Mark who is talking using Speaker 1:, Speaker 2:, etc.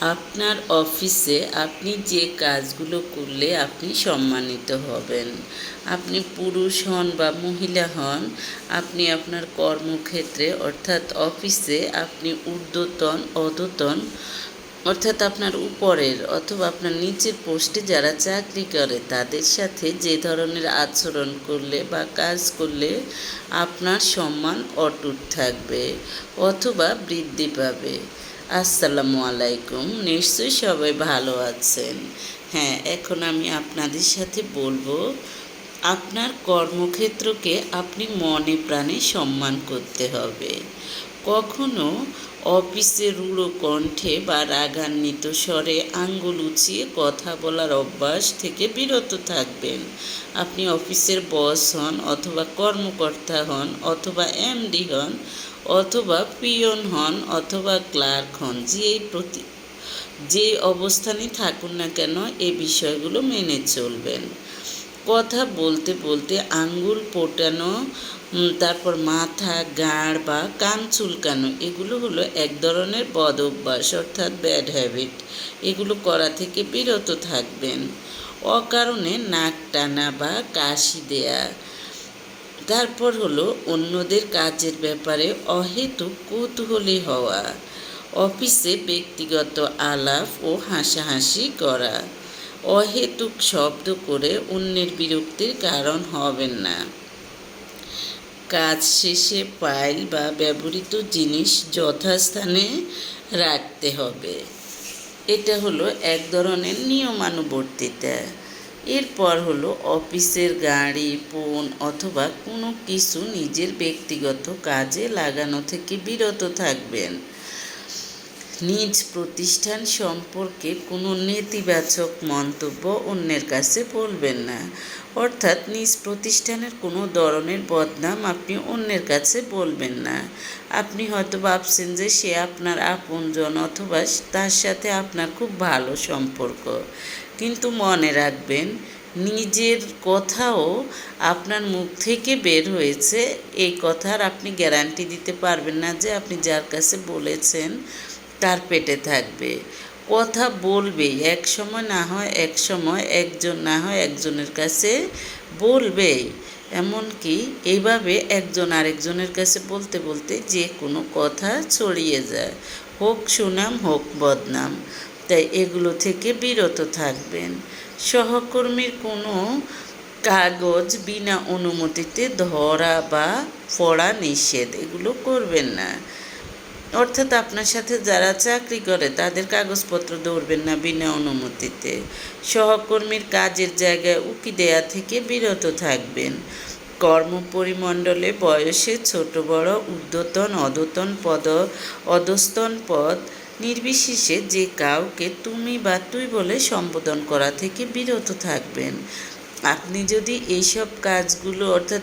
Speaker 1: আপনার অফিসে আপনি যে কাজগুলো করলে আপনি সম্মানিত হবেন। আপনি পুরুষ হন বা মহিলা হন, আপনি আপনার কর্মক্ষেত্রে, অর্থাৎ অফিসে আপনি ঊর্ধ্বতন, অধতন, অর্থাৎ আপনার উপরের অথবা আপনার নিচের পোস্টে যারা চাকরি করে, তাদের সাথে যে ধরনের আচরণ করলে বা কাজ করলে আপনার সম্মান অটুট থাকবে অথবা বৃদ্ধি পাবে। আসসালামু আলাইকুম। নিশ্চয়ই সবাই ভালো আছেন। হ্যাঁ এখন আমি আপনাদের সাথে বলব, আপনার কর্মক্ষেত্রকে আপনি মনে প্রাণে সম্মান করতে হবে। কখনো অফিসে রূঢ় কণ্ঠে বা রাগান্বিত স্বরে আঙ্গুল উঁচিয়ে কথা বলার অভ্যাস থেকে বিরত থাকবেন। আপনি অফিসের বস হন অথবা কর্মকর্তা হন অথবা এমডি হন অথবা পিয়ন হন অথবা ক্লার্ক হন যে প্রতি যে অবস্থানে থাকুন না কেন এই বিষয়গুলো মেনে চলবেন। কথা বলতে বলতে আঙ্গুল পোটানো তারপর মাথা গাঁড় বা কান চুলকানো, এগুলো হলো এক ধরনের বদ অভ্যাস, অর্থাৎ ব্যাড হ্যাবিট। এগুলো করা থেকে বিরত থাকবেন। অকারণে নাক টানা বা কাশি দেয়া তারপর হলো অন্যদের কাজের ব্যাপারে অহেতুক কৌতূহলী হওয়া, অফিসে ব্যক্তিগত আলাপ ও হাসাহাসি করা, অহেতুক শব্দ করে অন্যের বিরক্তির কারণ হবেন না। কাজ শেষে ফাইল বা ব্যবহৃত জিনিস যথাস্থানে রাখতে হবে। এটা হলো এক ধরনের নিয়মানুবর্তিতা। এরপর হলো অফিসের গাড়ি, ফোন অথবা কোনো কিছু নিজের ব্যক্তিগত কাজে লাগানো থেকে বিরত থাকবেন। নিজ প্রতিষ্ঠান সম্পর্কে কোনো নেতিবাচক মন্তব্য অন্যের কাছে বলবেন না। অর্থাৎ নিজ প্রতিষ্ঠানের কোনো ধরনের বদনাম আপনি অন্যের কাছে বলবেন না। আপনি হয়তো ভাবছেন যে সে আপনার আপনজন অথবা তার সাথে আপনার খুব ভালো সম্পর্ক। কিন্তু মনে রাখবেন, নিজের কথাও আপনার মুখ থেকে বের হয়েছে। এই কথার আপনি গ্যারান্টি দিতে পারবেন না যে আপনি যার কাছে বলেছেন তার পেটে থাকবে। কথা বলবেই, এক সময় না হয় এক সময়, একজন না হয় একজনের কাছে বলবেই। এমনকি এইভাবে একজন আরেকজনের কাছে বলতে বলতে যে কোনো কথা ছড়িয়ে যায়। হোক সুনাম, হোক বদনাম। তাই এগুলো থেকে বিরত থাকবেন। সহকর্মীর কোনো কাগজ বিনা অনুমতিতে ধরা বা পড়া নিষেধ এগুলো করবেন না। অর্থাৎ আপনার সাথে যারা চাকরি করে, তাদের কাগজপত্র দৌড়বেন না বিনা অনুমতিতে। সহকর্মীর কাজের জায়গায় উকি দেয়া থেকে বিরত থাকবেন। কর্মপরিমণ্ডলে বয়সে ছোট, বড়, ঊর্ধ্বতন, অধতন পদ, অধস্তন পদ, নির্বিশেষে যে কাউকে তুমি বা তুই বলে সম্বোধন করা থেকে বিরত থাকবেন। আপনি যদি এইসব কাজগুলো, অর্থাৎ